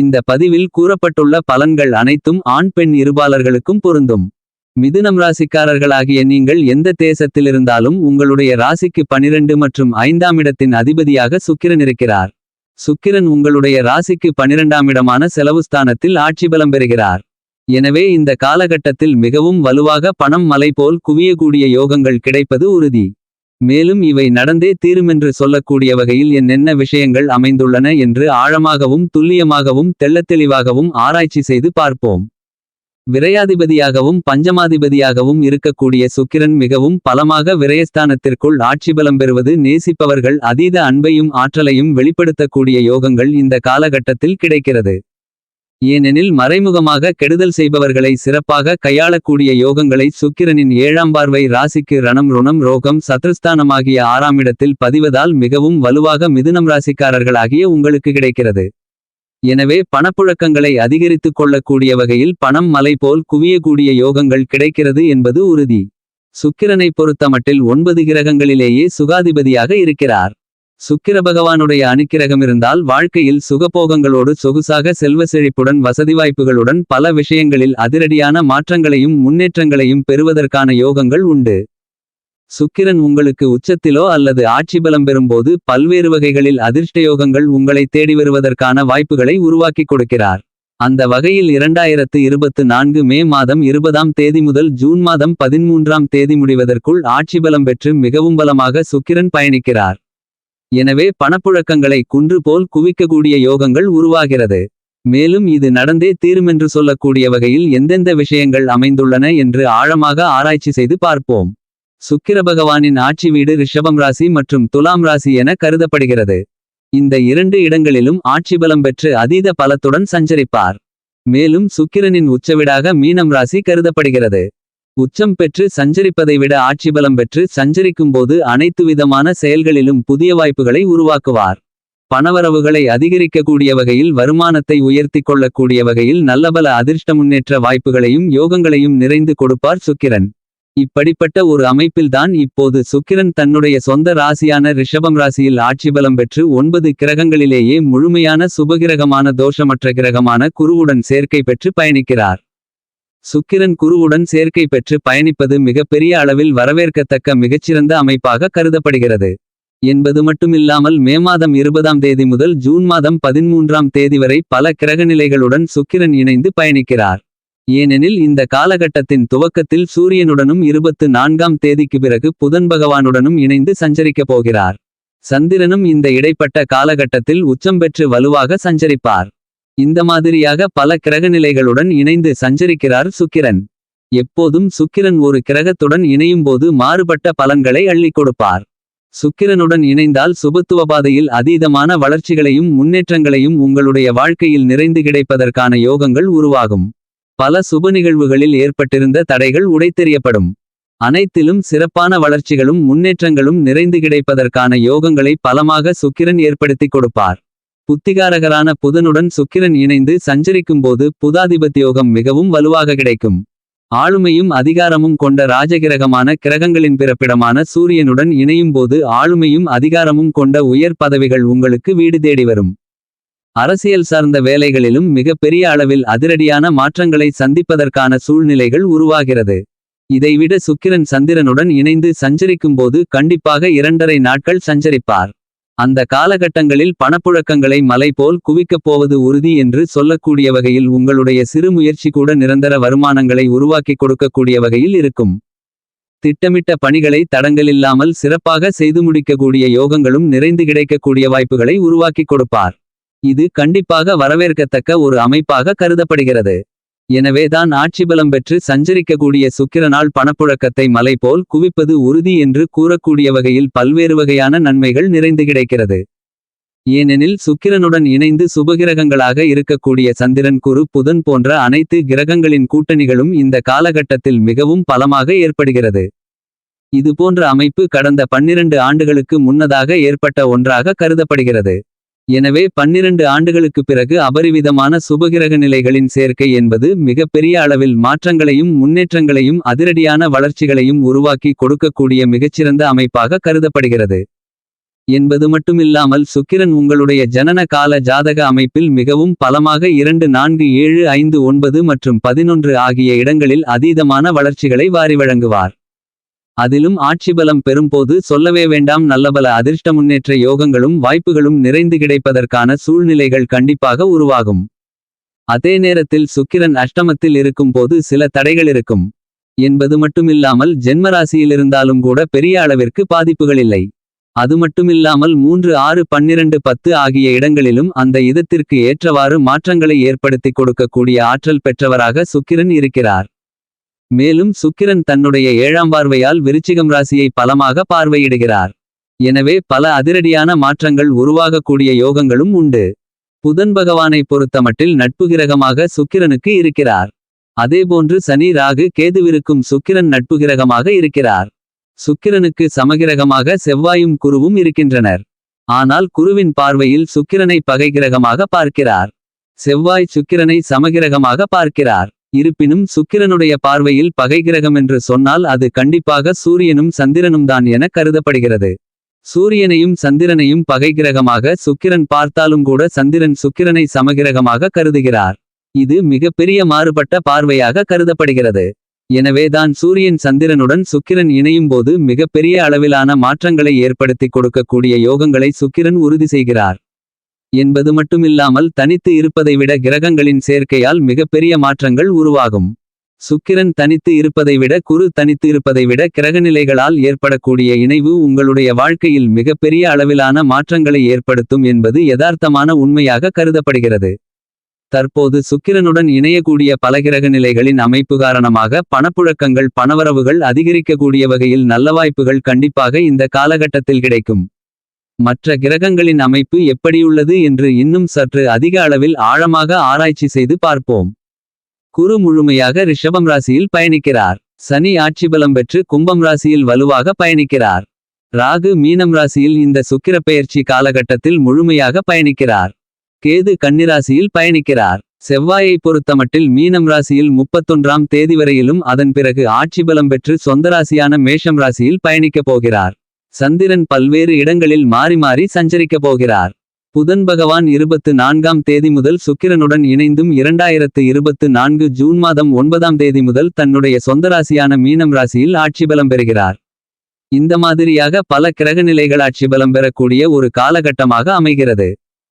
இந்த பதிவில் கூறப்பட்டுள்ள பலன்கள் அனைத்தும் ஆண் பெண் இருபாலர்களுக்கும் பொருந்தும். மிதுனம் ராசிக்காரர்களாகிய நீங்கள் எந்த தேசத்திலிருந்தாலும் உங்களுடைய ராசிக்கு 12 மற்றும் ஐந்தாம் இடத்தின் அதிபதியாக சுக்கிரன் இருக்கிறார். சுக்கிரன் உங்களுடைய ராசிக்கு 12ஆம் இடமான செலவுஸ்தானத்தில் ஆட்சி பலம் பெறுகிறார். எனவே இந்த காலகட்டத்தில் மிகவும் வலுவாக பணம் மலை போல் குவியக்கூடிய யோகங்கள் கிடைப்பது உறுதி. மேலும் இவை நடந்தே தீருமென்று சொல்லக்கூடிய வகையில் என்னென்ன விஷயங்கள் அமைந்துள்ளன என்று ஆழமாகவும் துல்லியமாகவும் தெள்ளத்தெளிவாகவும் ஆராய்ச்சி செய்து பார்ப்போம். விரையாதிபதியாகவும் பஞ்சமாதிபதியாகவும் இருக்கக்கூடிய சுக்கிரன் மிகவும் பலமாக விரயஸ்தானத்திற்குள் ஆட்சிபலம் பெறுவது நேசிப்பவர்கள் அதீத அன்பையும் ஆற்றலையும் வெளிப்படுத்தக்கூடிய யோகங்கள் இந்த காலகட்டத்தில் கிடைக்கிறது. ஏனெனில் மறைமுகமாக கெடுதல் செய்பவர்களை சிறப்பாக கையாளக்கூடிய யோகங்களை சுக்கிரனின் ஏழாம் பார்வை ராசிக்கு ரணம் ருணம் ரோகம் சத்ருஸ்தானமாகிய ஆறாம் இடத்தில் பதிவதால் மிகவும் வலுவாக மிதுனம் ராசிக்காரர்களாகிய உங்களுக்கு கிடைக்கிறது. எனவே பணப்புழக்கங்களை அதிகரித்துக் கொள்ளக்கூடிய வகையில் பணம் மலை போல் குவியக்கூடிய யோகங்கள் கிடைக்கிறது என்பது உறுதி. சுக்கிரனை பொறுத்தமட்டில் ஒன்பது கிரகங்களிலேயே சுகாதிபதியாக இருக்கிறார். சுக்கிர பகவானுடைய அனுக்கிரகம் இருந்தால் வாழ்க்கையில் சுகபோகங்களோடு சொகுசாக செல்வ செழிப்புடன் வசதி வாய்ப்புகளுடன் பல விஷயங்களில் அதிரடியான மாற்றங்களையும் முன்னேற்றங்களையும் பெறுவதற்கான யோகங்கள் உண்டு. சுக்கிரன் உங்களுக்கு உச்சத்திலோ அல்லது ஆட்சி பலம் பெறும்போது பல்வேறு வகைகளில் அதிர்ஷ்டயோகங்கள் உங்களை தேடி வருவதற்கான வாய்ப்புகளை உருவாக்கிக் கொடுக்கிறார். அந்த வகையில் இரண்டாயிரத்து இருபத்து நான்கு மே மாதம் இருபதாம் தேதி முதல் ஜூன் மாதம் பதிமூன்றாம் தேதி முடிவதற்குள் ஆட்சி பலம் பெற்று மிகவும் பலமாக சுக்கிரன் பயணிக்கிறார். எனவே பணப்புழக்கங்களை குன்று போல் குவிக்கக்கூடிய யோகங்கள் உருவாகிறது. மேலும் இது நடந்தே தீருமென்று சொல்லக்கூடிய வகையில் எந்தெந்த விஷயங்கள் அமைந்துள்ளன என்று ஆழமாக ஆராய்ச்சி செய்து பார்ப்போம். சுக்கிர பகவானின் ஆட்சி வீடு ரிஷபம் ராசி மற்றும் துலாம் ராசி என கருதப்படுகிறது. இந்த இரண்டு இடங்களிலும் ஆட்சி பலம் பெற்று அதீத பலத்துடன் சஞ்சரிப்பார். மேலும் சுக்கிரனின் உச்சவிடாக மீனம் ராசி கருதப்படுகிறது. உச்சம் பெற்று சஞ்சரிப்பதை விட ஆட்சிபலம் பெற்று சஞ்சரிக்கும்போது அனைத்து விதமான செயல்களிலும் புதிய வாய்ப்புகளை உருவாக்குவார். பணவரவுகளை அதிகரிக்கக்கூடிய வகையில் வருமானத்தை உயர்த்திக் கொள்ளக்கூடிய வகையில் நல்லபல அதிர்ஷ்ட முன்னேற்ற வாய்ப்புகளையும் யோகங்களையும் நிறைந்து கொடுப்பார் சுக்கிரன். இப்படிப்பட்ட ஒரு அமைப்பில்தான் இப்போது சுக்கிரன் தன்னுடைய சொந்த ராசியான ரிஷபம் ராசியில் ஆட்சிபலம் பெற்று ஒன்பது கிரகங்களிலேயே முழுமையான சுபகிரகமான தோஷமற்ற கிரகமான குருவுடன் சேர்க்கை பெற்று பயணிக்கிறார். சுக்கிரன் குருவுடன் சேர்க்கை பெற்று பயணிப்பது மிகப்பெரிய அளவில் வரவேற்கத்தக்க மிகச்சிறந்த அமைப்பாக கருதப்படுகிறது. என்பது மட்டுமில்லாமல் மே மாதம் இருபதாம் தேதி முதல் ஜூன் மாதம் பதிமூன்றாம் தேதி வரை பல கிரகநிலைகளுடன் சுக்கிரன் இணைந்து பயணிக்கிறார். ஏனெனில் இந்த காலகட்டத்தின் துவக்கத்தில் சூரியனுடனும் இருபத்து நான்காம் தேதிக்கு பிறகு புதன் பகவானுடனும் இணைந்து சஞ்சரிக்கப் போகிறார். சந்திரனும் இந்த இடைப்பட்ட காலகட்டத்தில் உச்சம் பெற்று வலுவாக சஞ்சரிப்பார். இந்த மாதிரியாக பல கிரகநிலைகளுடன் இணைந்து சஞ்சரிக்கிறார் சுக்கிரன். எப்போதும் சுக்கிரன் ஒரு கிரகத்துடன் இணையும்போது மாறுபட்ட பலன்களை அள்ளிக் கொடுப்பார். சுக்கிரனுடன் இணைந்தால் சுபத்துவ பாதையில் அதீதமான வளர்ச்சிகளையும் முன்னேற்றங்களையும் உங்களுடைய வாழ்க்கையில் நிறைந்து கிடைப்பதற்கான யோகங்கள் உருவாகும். பல சுப நிகழ்வுகளில் ஏற்பட்டிருந்த தடைகள் உடைத்தெறியப்படும். அனைத்திலும் சிறப்பான வளர்ச்சிகளும் முன்னேற்றங்களும் நிறைந்து கிடைப்பதற்கான யோகங்களை பலமாக சுக்கிரன் ஏற்படுத்திக் கொடுப்பார். புத்திகாரகரான புதனுடன் சுக்கிரன் இணைந்து சஞ்சரிக்கும்போது புதாதிபத்தியோகம் மிகவும் வலுவாக கிடைக்கும். ஆளுமையும் அதிகாரமும் கொண்ட ராஜகிரகமான கிரகங்களின் பிறப்பிடமான சூரியனுடன் இணையும்போது ஆளுமையும் அதிகாரமும் கொண்ட உயர் பதவிகள் உங்களுக்கு வீடு தேடி வரும். அரசியல் சார்ந்த வேலைகளிலும் மிக பெரிய அளவில் அதிரடியான மாற்றங்களை சந்திப்பதற்கான சூழ்நிலைகள் உருவாகிறது. இதைவிட சுக்கிரன் சந்திரனுடன் இணைந்து சஞ்சரிக்கும்போது கண்டிப்பாக இரண்டரை நாட்கள் சஞ்சரிப்பார். அந்த காலகட்டங்களில் பணப்புழக்கங்களை மலை போல் குவிக்கப் போவது உறுதி என்று சொல்லக்கூடிய வகையில் உங்களுடைய சிறு முயற்சி கூட நிரந்தர வருமானங்களை உருவாக்கி கொடுக்கக்கூடிய வகையில் இருக்கும். திட்டமிட்ட பணிகளை தடங்கலில்லாமல் சிறப்பாக செய்து முடிக்கக்கூடிய யோகங்களும் நிறைந்து கிடைக்கக்கூடிய வாய்ப்புகளை உருவாக்கி கொடுப்பார். இது கண்டிப்பாக வரவேற்கத்தக்க ஒரு அமைப்பாக கருதப்படுகிறது. எனவேதான் ஆட்சி பலம் பெற்று சஞ்சரிக்கக்கூடிய சுக்கிரனால் பணப்புழக்கத்தை மலை போல் குவிப்பது உறுதி என்று கூறக்கூடிய வகையில் பல்வேறு வகையான நன்மைகள் நிறைந்து கிடைக்கிறது. ஏனெனில் சுக்கிரனுடன் இணைந்து சுபகிரகங்களாக இருக்கக்கூடிய சந்திரன் குரு புதன் போன்ற அனைத்து கிரகங்களின் கூட்டணிகளும் இந்த காலகட்டத்தில் மிகவும் பலமாக ஏற்படுகிறது. இதுபோன்ற அமைப்பு கடந்த பன்னிரண்டு ஆண்டுகளுக்கு முன்னதாக ஏற்பட்ட ஒன்றாக கருதப்படுகிறது. எனவே பன்னிரண்டு ஆண்டுகளுக்கு பிறகு அபரிவிதமான சுபகிரக நிலைகளின் சேர்க்கை என்பது மிகப்பெரிய அளவில் மாற்றங்களையும் முன்னேற்றங்களையும் அதிரடியான வளர்ச்சிகளையும் உருவாக்கி கொடுக்கக்கூடிய மிகச்சிறந்த அமைப்பாக கருதப்படுகிறது. என்பது மட்டுமில்லாமல் சுக்கிரன் உங்களுடைய ஜனன கால ஜாதக அமைப்பில் மிகவும் பலமாக இரண்டு நான்கு ஏழு ஐந்து ஒன்பது மற்றும் பதினொன்று ஆகிய இடங்களில் அதீதமான வளர்ச்சிகளை வாரி வழங்குவார். அதிலும் ஆட்சிபலம் பெறும்போது சொல்லவே வேண்டாம் நல்லபல அதிர்ஷ்ட முன்னேற்ற யோகங்களும் வாய்ப்புகளும் நிறைந்து கிடைப்பதற்கான சூழ்நிலைகள் கண்டிப்பாக உருவாகும். அதே நேரத்தில் சுக்கிரன் அஷ்டமத்தில் இருக்கும்போது சில தடைகள் இருக்கும். என்பது மட்டுமில்லாமல் ஜென்மராசியிலிருந்தாலும் கூட பெரிய அளவிற்கு பாதிப்புகள் இல்லை. அது மட்டுமில்லாமல் மூன்று ஆறு பன்னிரண்டு பத்து ஆகிய இடங்களிலும் அந்த இதத்திற்கு ஏற்றவாறு மாற்றங்களை ஏற்படுத்திக் கொடுக்கக்கூடிய ஆற்றல் பெற்றவராக சுக்கிரன் இருக்கிறார். மேலும் சுக்கிரன் தன்னுடைய ஏழாம் பார்வையால் விருச்சிகம் ராசியை பலமாக பார்வையிடுகிறார். எனவே பல அதிரடியான மாற்றங்கள் உருவாகக்கூடிய யோகங்களும் உண்டு. புதன் பகவானை பொறுத்தமட்டில் நட்பு கிரகமாக சுக்கிரனுக்கு இருக்கிறார். அதேபோன்று சனி ராகு கேதுவிருக்கும் சுக்கிரன் நட்பு கிரகமாக இருக்கிறார். சுக்கிரனுக்கு சமகிரகமாக செவ்வாயும் குருவும் இருக்கின்றனர். ஆனால் குருவின் பார்வையில் சுக்கிரனை பகை கிரகமாக பார்க்கிறார். செவ்வாய் சுக்கிரனை சமகிரகமாக பார்க்கிறார். இருப்பினும் சுக்கிரனுடைய பார்வையில் பகை கிரகம் என்று சொன்னால் அது கண்டிப்பாக சூரியனும் சந்திரனும் தான் என கருதப்படுகிறது. சூரியனையும் சந்திரனையும் பகை கிரகமாக சுக்கிரன் பார்த்தாலும் கூட சந்திரன் சுக்கிரனை சமகிரகமாக கருதுகிறார். இது மிகப்பெரிய மாறுபட்ட பார்வையாக கருதப்படுகிறது. எனவேதான் சூரியன் சந்திரனுடன் சுக்கிரன் இணையும் போது மிகப்பெரிய அளவிலான மாற்றங்களை ஏற்படுத்திக் கொடுக்கக்கூடிய யோகங்களை சுக்கிரன் உறுதி செய்கிறார். என்பது மட்டுமில்லாமல் தனித்து இருப்பதை விட கிரகங்களின் சேர்க்கையால் மிகப்பெரிய மாற்றங்கள் உருவாகும். சுக்கிரன் தனித்து இருப்பதை விட குரு தனித்து இருப்பதை விட கிரகநிலைகளால் ஏற்படக்கூடிய இணைவு உங்களுடைய வாழ்க்கையில் மிகப்பெரிய அளவிலான மாற்றங்களை ஏற்படுத்தும் என்பது யதார்த்தமான உண்மையாக கருதப்படுகிறது. தற்போது சுக்கிரனுடன் இணையக்கூடிய பல கிரக நிலைகளின் அமைப்பு காரணமாக பணப்புழக்கங்கள் பணவரவுகள் அதிகரிக்கக்கூடிய வகையில் நல்ல வாய்ப்புகள் கண்டிப்பாக இந்த காலகட்டத்தில் கிடைக்கும். மற்ற கிரகங்களின் அமைப்பு எப்படியுள்ளது என்று இன்னும் சற்று அதிக அளவில் ஆழமாக ஆராய்ச்சி செய்து பார்ப்போம். குரு முழுமையாக ரிஷபம் ராசியில் பயணிக்கிறார். சனி ஆட்சிபலம் பெற்று கும்பம் ராசியில் வலுவாக பயணிக்கிறார். ராகு மீனம் ராசியில் இந்த சுக்கிர பெயர்ச்சி காலகட்டத்தில் முழுமையாக பயணிக்கிறார். கேது கன்னிராசியில் பயணிக்கிறார். செவ்வாயை பொறுத்தமட்டில் மீனம் ராசியில் முப்பத்தொன்றாம் தேதி வரையிலும் அதன் பிறகு ஆட்சிபலம் பெற்று சொந்த ராசியான மேஷம் ராசியில் பயணிக்கப் போகிறார். சந்திரன் பல்வேறு இடங்களில் மாறி மாறி சஞ்சரிக்கப் போகிறார். புதன் பகவான் இருபத்து நான்காம் தேதி முதல் சுக்கிரனுடன் இணைந்தும் இரண்டாயிரத்து இருபத்து நான்கு ஜூன் மாதம் ஒன்பதாம் தேதி முதல் தன்னுடைய சொந்த ராசியான மீனம் ராசியில் ஆட்சி பலம் பெறுகிறார். இந்த மாதிரியாக பல கிரகநிலைகள் ஆட்சி பலம் பெறக்கூடிய ஒரு காலகட்டமாக அமைகிறது.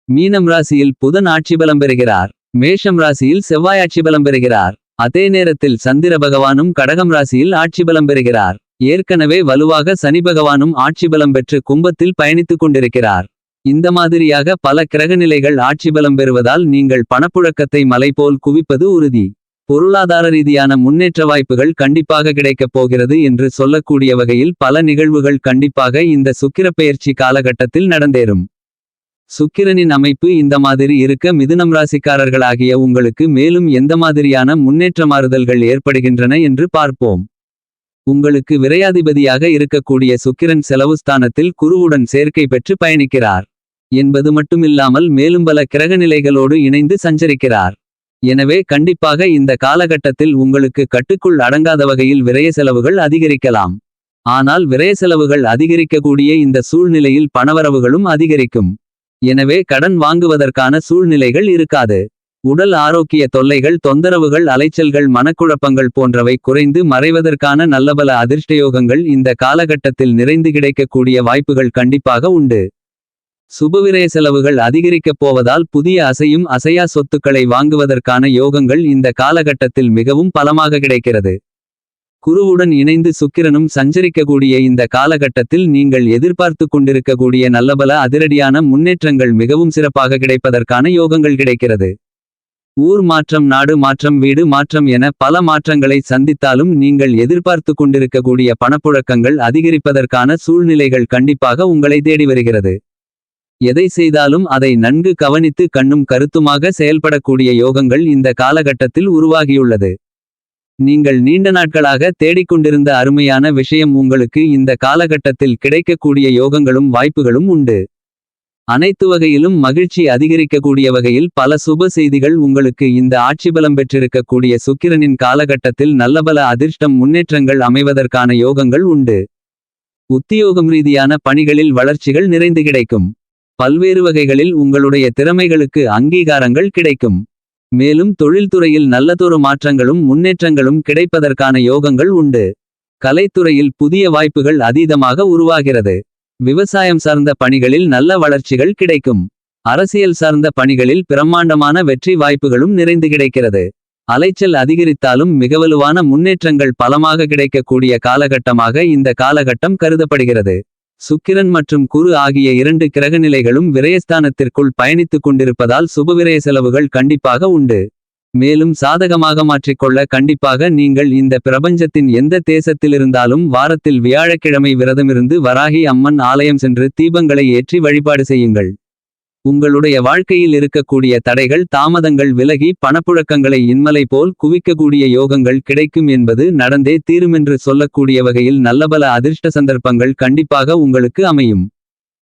மீனம் ராசியில் புதன் ஆட்சி பலம் பெறுகிறார். மேஷம் ராசியில் செவ்வாய் ஆட்சி பலம் பெறுகிறார். அதே நேரத்தில் சந்திர பகவானும் கடகம் ராசியில் ஆட்சி பலம் பெறுகிறார். ஏற்கனவே வலுவாக சனி பகவானும் ஆட்சிபலம் பெற்று கும்பத்தில் பயணித்துக் கொண்டிருக்கிறார். இந்த மாதிரியாக பல கிரகநிலைகள் ஆட்சிபலம் பெறுவதால் நீங்கள் பணப்புழக்கத்தை மலை போல் குவிப்பது உறுதி. பொருளாதார ரீதியான முன்னேற்ற வாய்ப்புகள் கண்டிப்பாக கிடைக்கப் போகிறது என்று சொல்லக்கூடிய வகையில் பல நிகழ்வுகள் கண்டிப்பாக இந்த சுக்கிரப்பெயர்ச்சி காலகட்டத்தில் நடந்தேறும். சுக்கிரனின் அமைப்பு இந்த மாதிரி இருக்க மிதுனம் ராசிக்காரர்களாகிய உங்களுக்கு மேலும் எந்த மாதிரியான முன்னேற்ற மாறுதல்கள் ஏற்படுகின்றன என்று பார்ப்போம். உங்களுக்கு விரையாதிபதியாக இருக்கக்கூடிய சுக்கிரன் செலவு ஸ்தானத்தில் குருவுடன் சேர்க்கை பெற்று பயணிக்கிறார். என்பது மட்டுமில்லாமல் மேலும் பல கிரகநிலைகளோடு இணைந்து சஞ்சரிக்கிறார். எனவே கண்டிப்பாக இந்த காலகட்டத்தில் உங்களுக்கு கட்டுக்குள் அடங்காத வகையில் விரய செலவுகள் அதிகரிக்கலாம். ஆனால் விரய செலவுகள் அதிகரிக்கக்கூடிய இந்த சூழ்நிலையில் பணவரவுகளும் அதிகரிக்கும். எனவே கடன் வாங்குவதற்கான சூழ்நிலைகள் இருக்காது. உடல் ஆரோக்கிய தொல்லைகள் தொந்தரவுகள் அலைச்சல்கள் மனக்குழப்பங்கள் போன்றவை குறைந்து மறைவதற்கான நல்லபல அதிர்ஷ்டயோகங்கள் இந்த காலகட்டத்தில் நிறைந்து கிடைக்கக்கூடிய வாய்ப்புகள் கண்டிப்பாக உண்டு. சுபவிரய செலவுகள் அதிகரிக்கப் போவதால் புதிய அசையும் அசையா சொத்துக்களை வாங்குவதற்கான யோகங்கள் இந்த காலகட்டத்தில் மிகவும் பலமாக கிடைக்கிறது. குருவுடன் இணைந்து சுக்கிரனும் சஞ்சரிக்கக்கூடிய இந்த காலகட்டத்தில் நீங்கள் எதிர்பார்த்து கொண்டிருக்கக்கூடிய நல்லபல அதிரடியான முன்னேற்றங்கள் மிகவும் சிறப்பாக கிடைப்பதற்கான யோகங்கள் கிடைக்கிறது. ஊர் மாற்றம் நாடு மாற்றம் வீடு மாற்றம் என பல மாற்றங்களை சந்தித்தாலும் நீங்கள் எதிர்பார்த்து கொண்டிருக்கக்கூடிய பணப்புழக்கங்கள் அதிகரிப்பதற்கான சூழ்நிலைகள் கண்டிப்பாக உங்களை தேடி வருகிறது. எதை செய்தாலும் அதை நன்கு கவனித்து கண்ணும் கருத்துமாக செயல்படக்கூடிய யோகங்கள் இந்த காலகட்டத்தில் உருவாகியுள்ளது. நீங்கள் நீண்ட நாட்களாக தேடிக்கொண்டிருந்த அருமையான விஷயம் உங்களுக்கு இந்த காலகட்டத்தில் கிடைக்கக்கூடிய யோகங்களும் வாய்ப்புகளும் உண்டு. அனைத்து வகையிலும் மகிழ்ச்சி அதிகரிக்கக்கூடிய வகையில் பல சுப செய்திகள் உங்களுக்கு இந்த ஆட்சிபலம் பெற்றிருக்கக்கூடிய சுக்கிரனின் காலகட்டத்தில் நல்லபல அதிர்ஷ்டம் முன்னேற்றங்கள் அமைவதற்கான யோகங்கள் உண்டு. உத்தியோகம் ரீதியான பணிகளில் வளர்ச்சிகள் நிறைந்து கிடைக்கும். பல்வேறு வகைகளில் உங்களுடைய திறமைகளுக்கு அங்கீகாரங்கள் கிடைக்கும். மேலும் தொழில்துறையில் நல்லதொரு மாற்றங்களும் முன்னேற்றங்களும் கிடைப்பதற்கான யோகங்கள் உண்டு. கலைத்துறையில் புதிய வாய்ப்புகள் அதீதமாக உருவாகிறது. விவசாயம் சார்ந்த பணிகளில் நல்ல வளர்ச்சிகள் கிடைக்கும். அரசியல் சார்ந்த பணிகளில் பிரம்மாண்டமான வெற்றி வாய்ப்புகளும் நிறைந்து கிடைக்கிறது. அலைச்சல் அதிகரித்தாலும் மிகவலுவான முன்னேற்றங்கள் பலமாக கிடைக்கக்கூடிய காலகட்டமாக இந்த காலகட்டம் கருதப்படுகிறது. சுக்கிரன் மற்றும் குரு ஆகிய இரண்டு கிரகநிலைகளும் விரயஸ்தானத்திற்குள் பயணித்துக் கொண்டிருப்பதால் சுபவிரய செலவுகள் கண்டிப்பாக உண்டு. மேலும் சாதகமாக மாற்றிக்கொள்ள கண்டிப்பாக நீங்கள் இந்த பிரபஞ்சத்தின் எந்த தேசத்திலிருந்தாலும் வாரத்தில் வியாழக்கிழமை விரதமிருந்து வராகி அம்மன் ஆலயம் சென்று தீபங்களை ஏற்றி வழிபாடு செய்யுங்கள். உங்களுடைய வாழ்க்கையில் இருக்கக்கூடிய தடைகள் தாமதங்கள் விலகி பணப்புழக்கங்களை இன்மலை போல் குவிக்கக்கூடிய யோகங்கள் கிடைக்கும் என்பது நடந்தே தீருமென்று சொல்லக்கூடிய வகையில் நல்லபல அதிர்ஷ்ட சந்தர்ப்பங்கள் கண்டிப்பாக உங்களுக்கு அமையும்.